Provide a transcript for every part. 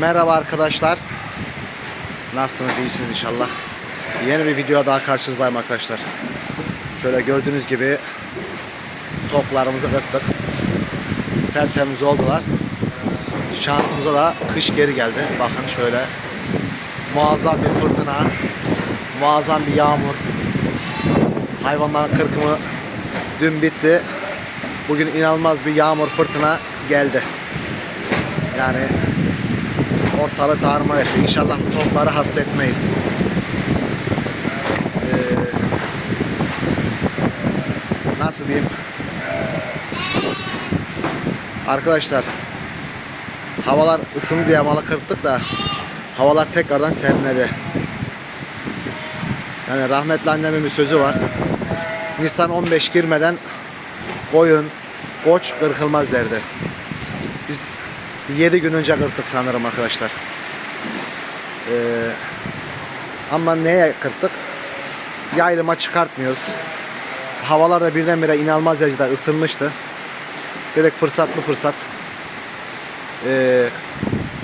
Merhaba arkadaşlar. Nasılsınız? İyisiniz inşallah. Yeni bir video daha karşınızdayım arkadaşlar. Şöyle gördüğünüz gibi toplarımızı kırptık. Tertemiz oldular. Şansımıza da kış geri geldi. Bakın şöyle muazzam bir fırtına, muazzam bir yağmur. Hayvanların kırkımı dün bitti. Bugün inanılmaz bir yağmur fırtına geldi. Yani ortalığı tarumar etti. İnşallah bu topları hasta etmeyiz. Ee, nasıl diyeyim? Arkadaşlar havalar ısındı diye malı kırptık da havalar tekrardan serinledi. Yani rahmetli annemin bir sözü var. Nisan 15 girmeden koyun, koç kırkılmaz derdi. Biz 7 gün önce kırptık sanırım arkadaşlar. Ee, ama neye kırptık? Yaylıma çıkartmıyoruz. Havalar da birdenbire inanılmaz derecede ısınmıştı. Direkt fırsat mı fırsat. Ee,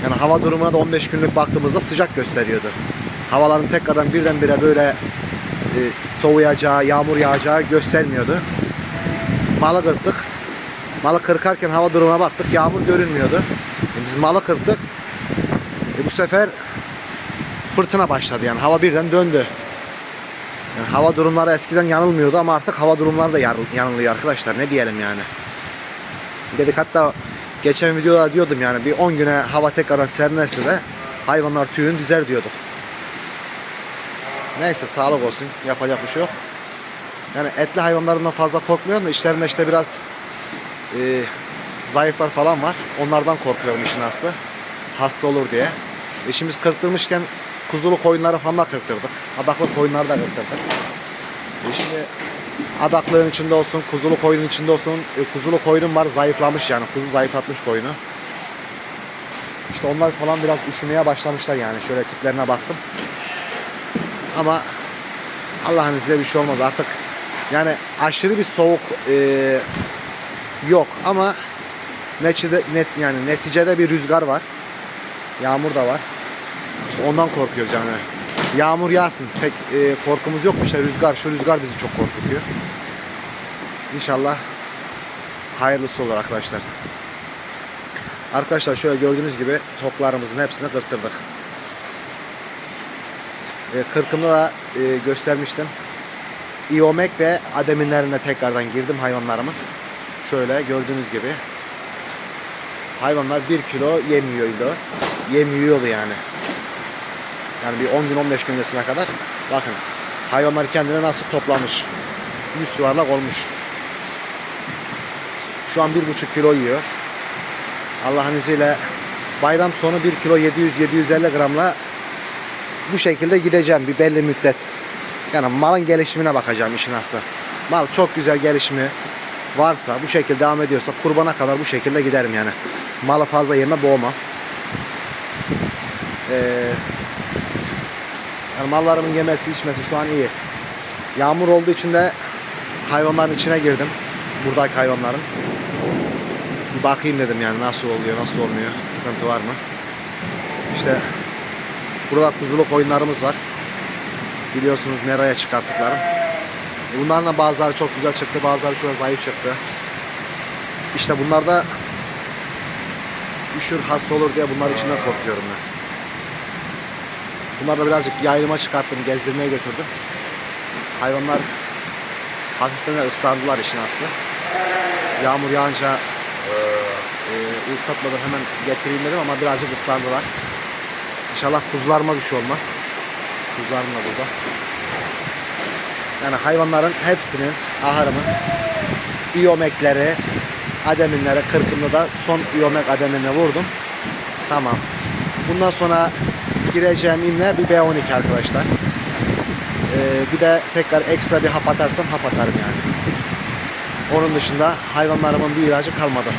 yani hava durumuna da 15 günlük baktığımızda sıcak gösteriyordu. Havaların tekrardan birdenbire böyle e, soğuyacağı, yağmur yağacağı göstermiyordu. Malı kırptık. Malı kırkarken hava durumuna baktık. Yağmur görünmüyordu. Biz malı kırptık. E, bu sefer fırtına başladı yani. Hava birden döndü. Yani hava durumları eskiden yanılmıyordu ama artık hava durumları da yan- yanılıyor arkadaşlar. Ne diyelim yani. Dedik hatta geçen videoda diyordum yani bir 10 güne hava tekrardan serinlerse de hayvanlar tüyünü dizer diyorduk. Neyse sağlık olsun. Yapacak bir şey yok. Yani etli hayvanlarından fazla korkmuyorum da işlerinde işte biraz e, zayıflar falan var. Onlardan korkuyorum işin aslı. Hasta olur diye. İşimiz kırptırmışken kuzulu koyunları falan da kırptırdık. Adaklı koyunları da kırptırdık. E şimdi adaklığın içinde olsun, kuzulu koyunun içinde olsun. E, kuzulu koyunum var zayıflamış yani. Kuzu zayıflatmış koyunu. İşte onlar falan biraz üşümeye başlamışlar yani. Şöyle tiplerine baktım. Ama Allah'ın izniyle bir şey olmaz artık. Yani aşırı bir soğuk e, yok ama neticede, net, yani neticede bir rüzgar var. Yağmur da var. İşte ondan korkuyoruz yani. Yağmur yağsın pek e, korkumuz yok. İşte rüzgar, şu rüzgar bizi çok korkutuyor. İnşallah hayırlısı olur arkadaşlar. Arkadaşlar şöyle gördüğünüz gibi toplarımızın hepsini kırptırdık. E, kırkımda da e, göstermiştim. İyomek ve ademinlerine tekrardan girdim hayvanlarımın. Şöyle gördüğünüz gibi. Hayvanlar 1 kilo yem yiyordu. Yem yiyordu yani. Yani bir 10 gün 15 gün öncesine kadar. Bakın hayvanlar kendine nasıl toplamış. 100 yuvarlak olmuş. Şu an 1,5 kilo yiyor. Allah'ın izniyle bayram sonu 1 kilo 700-750 gramla bu şekilde gideceğim bir belli müddet. Yani malın gelişimine bakacağım işin aslı. Mal çok güzel gelişimi varsa bu şekilde devam ediyorsa kurbana kadar bu şekilde giderim yani. Malı fazla yeme boğma. Ee, yani mallarımın yemesi içmesi şu an iyi. Yağmur olduğu için de hayvanların içine girdim. Buradaki hayvanların. Bir bakayım dedim yani nasıl oluyor nasıl olmuyor sıkıntı var mı? İşte Burada kuzulu koyunlarımız var. Biliyorsunuz meraya çıkarttıklarım. Bunların da bazıları çok güzel çıktı, bazıları şöyle zayıf çıktı. İşte bunlar da üşür, hasta olur diye bunlar içinden korkuyorum ben. Bunlar da birazcık yayılıma çıkarttım, gezdirmeye götürdüm. Hayvanlar hafiften ıslandılar işin aslı. Yağmur yağınca e, ıslatmadan hemen getireyim dedim ama birazcık ıslandılar. İnşallah kuzularıma bir şey olmaz. Kuzularım da burada. Yani hayvanların hepsinin ahırımın iyomekleri, ademinlere, kırkımda da son iyomek ademine vurdum. Tamam. Bundan sonra gireceğim inne bir B12 arkadaşlar. Ee, bir de tekrar ekstra bir hap atarsam hap atarım yani. Onun dışında hayvanlarımın bir ilacı kalmadı.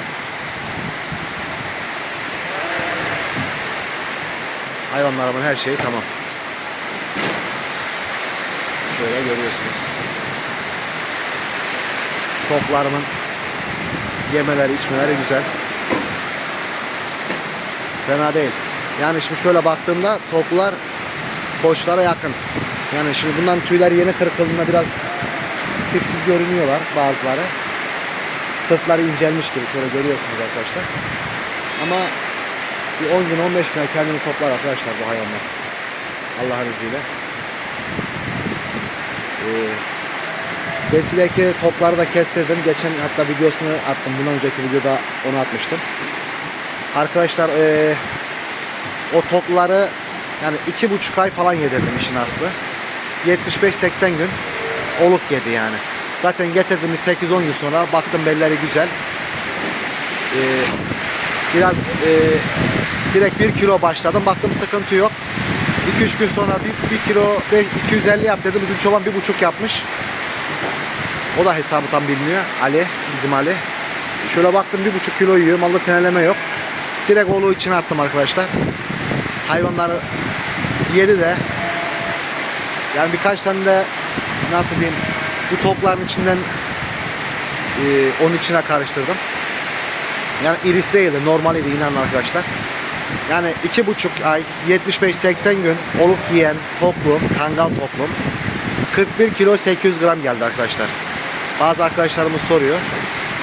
Hayvanlarımın her şeyi tamam. Şöyle görüyorsunuz. Toplarımın yemeleri, içmeleri güzel. Fena değil. Yani şimdi şöyle baktığımda toplar koçlara yakın. Yani şimdi bunların tüyleri yeni kırıkıldığında biraz tipsiz görünüyorlar bazıları. Sırtları incelmiş gibi şöyle görüyorsunuz arkadaşlar. Ama bir 10 gün 15 gün kendini toplar arkadaşlar bu hayvanlar. Allah'ın izniyle. Ee, Besileki topları da kestirdim. Geçen hatta videosunu attım. Bundan önceki videoda onu atmıştım. Arkadaşlar ee, o topları yani iki buçuk ay falan yedirdim işin aslı. 75-80 gün oluk yedi yani. Zaten getirdiğimiz 8-10 gün sonra baktım belleri güzel. Ee, biraz ee, direkt 1 kilo başladım. Baktım sıkıntı yok. 2-3 gün sonra 1, kilo ve 250 yap dedi. Bizim çoban 1,5 yapmış. O da hesabı tam bilmiyor. Ali, bizim Ali. Şöyle baktım 1,5 kilo yiyor. Malda teneleme yok. Direkt oğlu içine attım arkadaşlar. Hayvanları yedi de. Yani birkaç tane de nasıl diyeyim bu topların içinden e, onun içine karıştırdım. Yani iris değildi, normaliydi inanın arkadaşlar. Yani iki buçuk ay, 75-80 gün oluk yiyen toplum, kangal toplum 41 kilo 800 gram geldi arkadaşlar. Bazı arkadaşlarımız soruyor.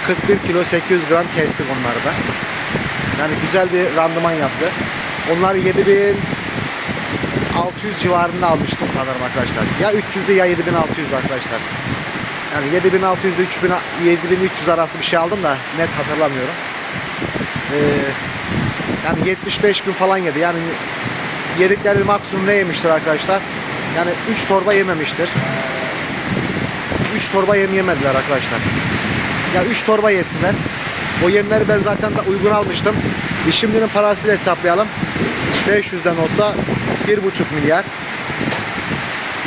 41 kilo 800 gram kestik onları da. Yani güzel bir randıman yaptı. Onları 7600 civarında almıştım sanırım arkadaşlar. Ya 300'lü ya 7600 arkadaşlar. Yani 7600 ile 3000 7300 arası bir şey aldım da net hatırlamıyorum. Ee, yani 75 gün falan yedi. Yani yedikleri maksimum ne yemiştir arkadaşlar? Yani 3 torba yememiştir. 3 torba yem yemediler arkadaşlar. Ya 3 torba yesinler. O yemleri ben zaten de uygun almıştım. E şimdinin parasıyla hesaplayalım. 500'den olsa 1,5 milyar.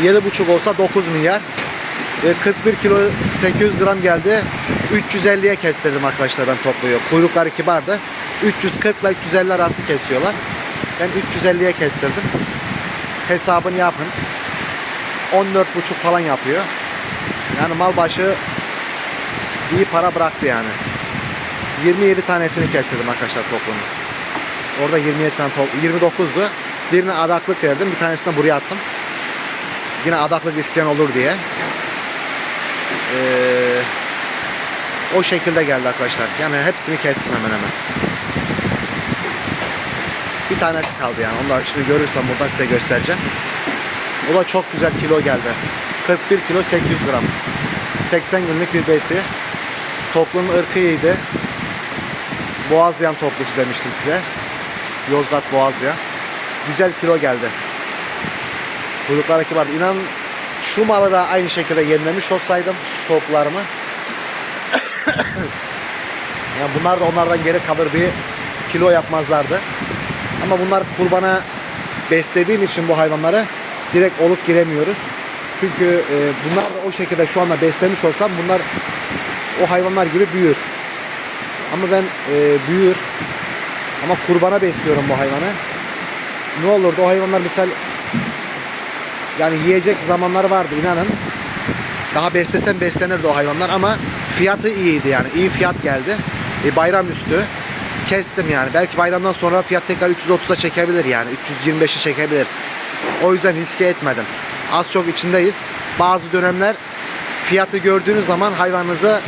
7,5 olsa 9 milyar. E 41 kilo 800 gram geldi. 350'ye kestirdim arkadaşlar ben topluyor. Kuyrukları kibardı. 340 ile 350 arası kesiyorlar. Ben 350'ye kestirdim. Hesabını yapın. 14,5 falan yapıyor. Yani mal başı iyi para bıraktı yani. 27 tanesini kestirdim arkadaşlar toplumu. Orada 27 tane top, 29'du. Birine adaklık verdim. Bir tanesini buraya attım. Yine adaklık isteyen olur diye. Ee, o şekilde geldi arkadaşlar. Yani hepsini kestim hemen hemen. Bir tanesi kaldı yani. Da şimdi görürsem buradan size göstereceğim. O da çok güzel kilo geldi. 41 kilo 800 gram. 80 günlük bir besi. Toplumun ırkı iyiydi. Boğazlayan toplusu demiştim size. Yozgat Boğazlayan. Güzel kilo geldi. Kuyruklar kibar. İnan şu malı da aynı şekilde yenilemiş olsaydım şu toplarımı. yani bunlar da onlardan geri kalır bir kilo yapmazlardı. Ama bunlar kurbana beslediğim için bu hayvanları direkt olup giremiyoruz. Çünkü e, bunlar da o şekilde şu anda beslemiş olsam bunlar o hayvanlar gibi büyür. Ama ben e, büyür ama kurbana besliyorum bu hayvanı. Ne olurdu o hayvanlar misal yani yiyecek zamanları vardı inanın. Daha beslesem beslenirdi o hayvanlar ama fiyatı iyiydi yani. iyi fiyat geldi. E, bayram üstü kestim yani. Belki bayramdan sonra fiyat tekrar 330'a çekebilir yani. 325'e çekebilir. O yüzden riske etmedim. Az çok içindeyiz. Bazı dönemler fiyatı gördüğünüz zaman hayvanınızı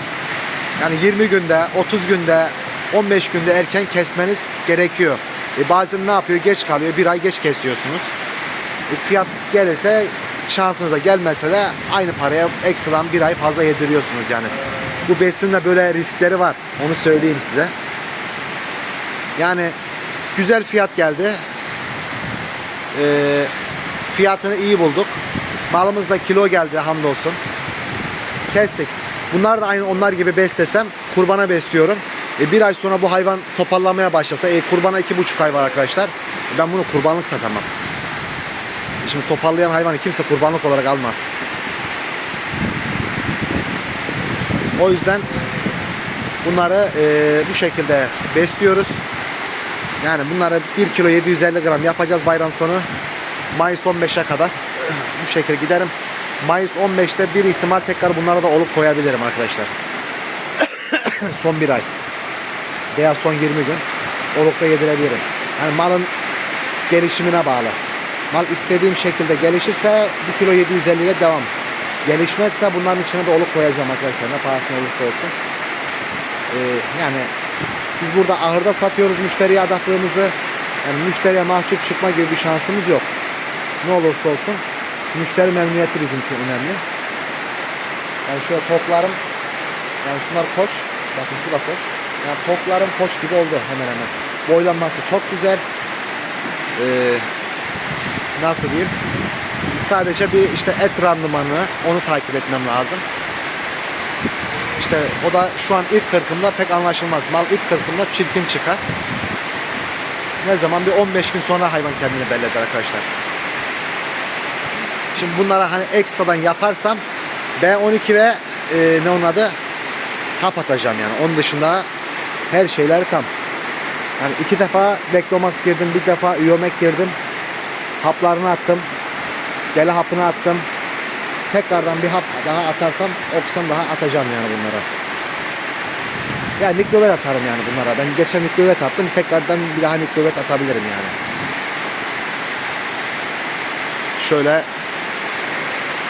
yani 20 günde, 30 günde, 15 günde erken kesmeniz gerekiyor. E bazen ne yapıyor? Geç kalıyor. Bir ay geç kesiyorsunuz. E fiyat gelirse şansınıza gelmezse de aynı paraya ekstradan bir ay fazla yediriyorsunuz yani. Bu besinde böyle riskleri var. Onu söyleyeyim size. Yani güzel fiyat geldi. Ee, fiyatını iyi bulduk. Malımız da kilo geldi hamdolsun. Kestik. Bunlar da aynı onlar gibi beslesem kurbana besliyorum. E, bir ay sonra bu hayvan toparlamaya başlasa e, kurbana iki buçuk ay var arkadaşlar. Ben bunu kurbanlık satamam. Şimdi toparlayan hayvanı kimse kurbanlık olarak almaz. O yüzden bunları e, bu şekilde besliyoruz. Yani bunları 1 kilo 750 gram yapacağız bayram sonu. Mayıs 15'e kadar şekilde giderim. Mayıs 15'te bir ihtimal tekrar bunlara da olup koyabilirim arkadaşlar. son bir ay veya son 20 gün olukta yedirebilirim. Yani malın gelişimine bağlı. Mal istediğim şekilde gelişirse 1 kilo 750 ile devam. Gelişmezse bunların içine de oluk koyacağım arkadaşlar. Ne pahasına olursa olsun. Ee, yani biz burada ahırda satıyoruz müşteriye adaklığımızı. Yani müşteriye mahcup çıkma gibi bir şansımız yok. Ne olursa olsun müşteri memnuniyeti bizim için önemli. Yani şöyle toklarım yani şunlar koç. Bakın şu da koç. Yani toklarım koç gibi oldu hemen hemen. Boylanması çok güzel. Ee, nasıl diyeyim? Sadece bir işte et randımanı onu takip etmem lazım. İşte o da şu an ilk kırkımda pek anlaşılmaz. Mal ilk kırkımda çirkin çıkar. Ne zaman bir 15 gün sonra hayvan kendini belli eder arkadaşlar. Şimdi bunlara hani ekstradan yaparsam B12 ve e, ne onun adı hap atacağım yani. Onun dışında her şeyler tam. Yani iki defa Beklomax girdim, bir defa Iomek girdim. Haplarını attım. Gele hapını attım. Tekrardan bir hap daha atarsam Oksan daha atacağım yani bunlara. Yani Niklovet atarım yani bunlara. Ben geçen Niklovet attım. Tekrardan bir daha Niklovet atabilirim yani. Şöyle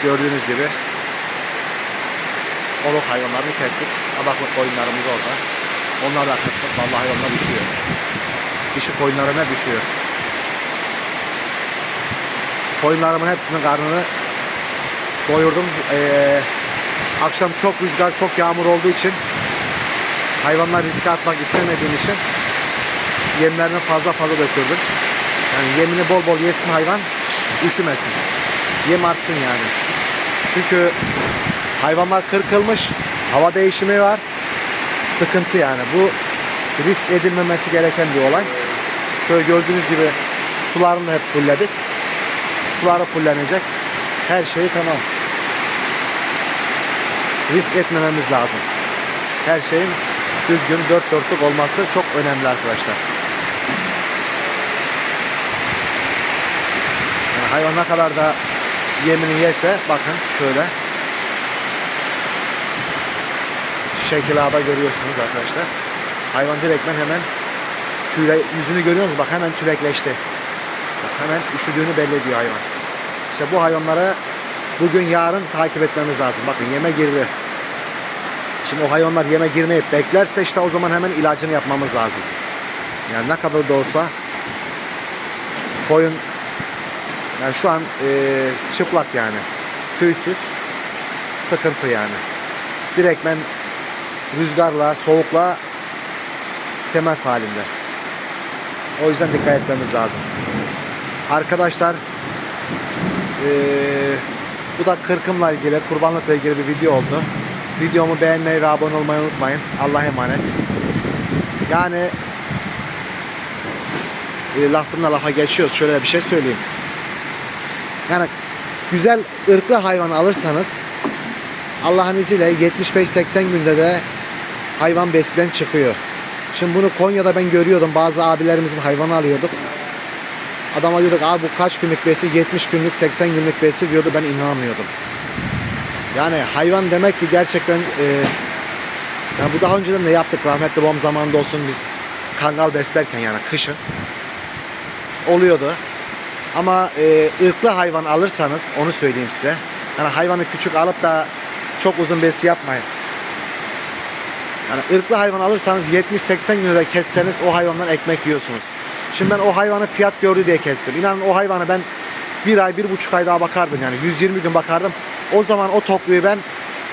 gördüğünüz gibi oluk hayvanlarını kestik. Adaklık koyunlarımız orada. Onlar da kırptık. Vallahi hayvanlar düşüyor. Dişi koyunlarına düşüyor. Koyunlarımın hepsinin karnını doyurdum. Ee, akşam çok rüzgar, çok yağmur olduğu için hayvanlar riske atmak istemediğim için yemlerini fazla fazla dökürdüm. Yani yemini bol bol yesin hayvan, üşümesin. Yem artsın yani. Çünkü hayvanlar kırkılmış, hava değişimi var. Sıkıntı yani. Bu risk edilmemesi gereken bir olay. Şöyle gördüğünüz gibi sularını hep fullledik. Suları fullenecek. Her şey tamam. Risk etmememiz lazım. Her şeyin düzgün dört dörtlük olması çok önemli arkadaşlar. Yani hayvan ne kadar da yemini yerse bakın şöyle şekil ağda görüyorsunuz arkadaşlar. Hayvan direktmen hemen tüyle, yüzünü görüyor musunuz? Bak hemen tülekleşti. Bak hemen üşüdüğünü belli ediyor hayvan. İşte bu hayvanları bugün yarın takip etmemiz lazım. Bakın yeme girdi. Şimdi o hayvanlar yeme girmeyip beklerse işte o zaman hemen ilacını yapmamız lazım. Yani ne kadar da olsa koyun yani şu an e, çıplak yani. Tüysüz. Sıkıntı yani. Direktmen rüzgarla, soğukla temas halinde. O yüzden dikkat etmemiz lazım. Arkadaşlar eee, bu da kırkımla ilgili, kurbanlıkla ilgili bir video oldu. Videomu beğenmeyi ve abone olmayı unutmayın. Allah'a emanet. Yani e, lafımla lafa geçiyoruz. Şöyle bir şey söyleyeyim. Yani güzel ırklı hayvan alırsanız Allah'ın izniyle 75-80 günde de hayvan besliden çıkıyor. Şimdi bunu Konya'da ben görüyordum. Bazı abilerimizin hayvanı alıyorduk. Adama diyorduk abi bu kaç günlük besi? 70 günlük 80 günlük besi diyordu. Ben inanamıyordum. Yani hayvan demek ki gerçekten e, yani bu daha önceden de yaptık. Rahmetli babam zamanında olsun biz kangal beslerken yani kışın oluyordu. Ama e, ırklı hayvan alırsanız onu söyleyeyim size. Yani hayvanı küçük alıp da çok uzun besi yapmayın. Yani ırklı hayvan alırsanız 70-80 gün lira kesseniz o hayvandan ekmek yiyorsunuz. Şimdi ben o hayvanı fiyat gördü diye kestim. İnanın o hayvanı ben bir ay, bir buçuk ay daha bakardım yani 120 gün bakardım. O zaman o topluyu ben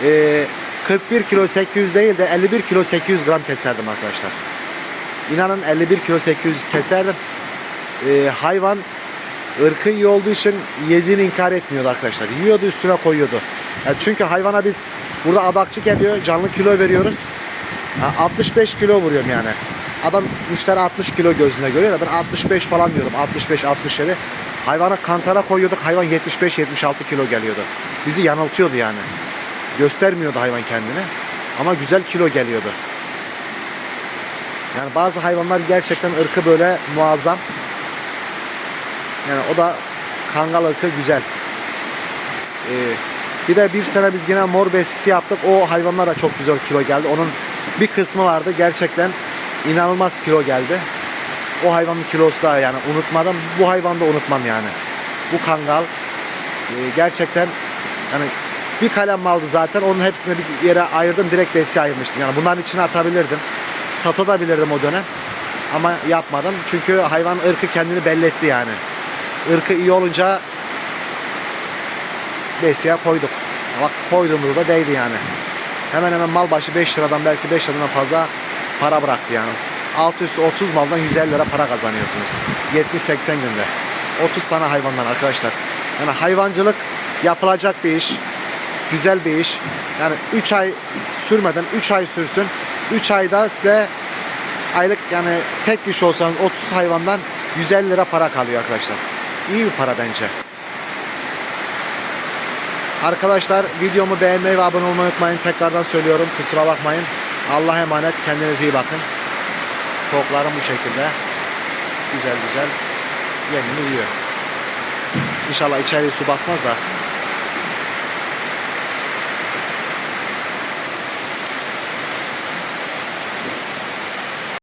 e, 41 kilo 800 değil de 51 kilo 800 gram keserdim arkadaşlar. İnanın 51 kilo 800 keserdim. E, hayvan ırkı iyi olduğu için yediğini inkar etmiyordu arkadaşlar. Yiyordu üstüne koyuyordu. Yani çünkü hayvana biz burada adakçık ediyor, canlı kilo veriyoruz. Ha, 65 kilo vuruyorum yani. Adam müşteri 60 kilo gözünde görüyor da ben 65 falan diyordum. 65 67. Hayvana kantara koyuyorduk. Hayvan 75 76 kilo geliyordu. Bizi yanıltıyordu yani. Göstermiyordu hayvan kendini. Ama güzel kilo geliyordu. Yani bazı hayvanlar gerçekten ırkı böyle muazzam. Yani o da kangal ırkı güzel. Ee, bir de bir sene biz yine mor besisi yaptık. O hayvanlar da çok güzel kilo geldi. Onun bir kısmı vardı gerçekten inanılmaz kilo geldi. O hayvanın kilosu da yani unutmadım. Bu hayvanı da unutmam yani. Bu kangal e, gerçekten yani bir kalem maldı zaten. Onun hepsini bir yere ayırdım. Direkt besiye ayırmıştım. Yani bunların içine atabilirdim. Satabilirdim o dönem. Ama yapmadım. Çünkü hayvan ırkı kendini belli etti yani. Irkı iyi olunca besiye koyduk. Bak koyduğumuzda da değdi yani. Hemen hemen mal başı 5 liradan belki 5 liradan fazla para bıraktı yani. Alt üstü 30 maldan 150 lira para kazanıyorsunuz. 70-80 günde. 30 tane hayvandan arkadaşlar. Yani hayvancılık yapılacak bir iş. Güzel bir iş. Yani 3 ay sürmeden 3 ay sürsün. 3 ayda size aylık yani tek kişi olsanız 30 hayvandan 150 lira para kalıyor arkadaşlar. İyi bir para bence. Arkadaşlar videomu beğenmeyi ve abone olmayı unutmayın. Tekrardan söylüyorum. Kusura bakmayın. Allah'a emanet. Kendinize iyi bakın. Tavuklarım bu şekilde. Güzel güzel. Yemini yiyor. İnşallah içeriye su basmaz da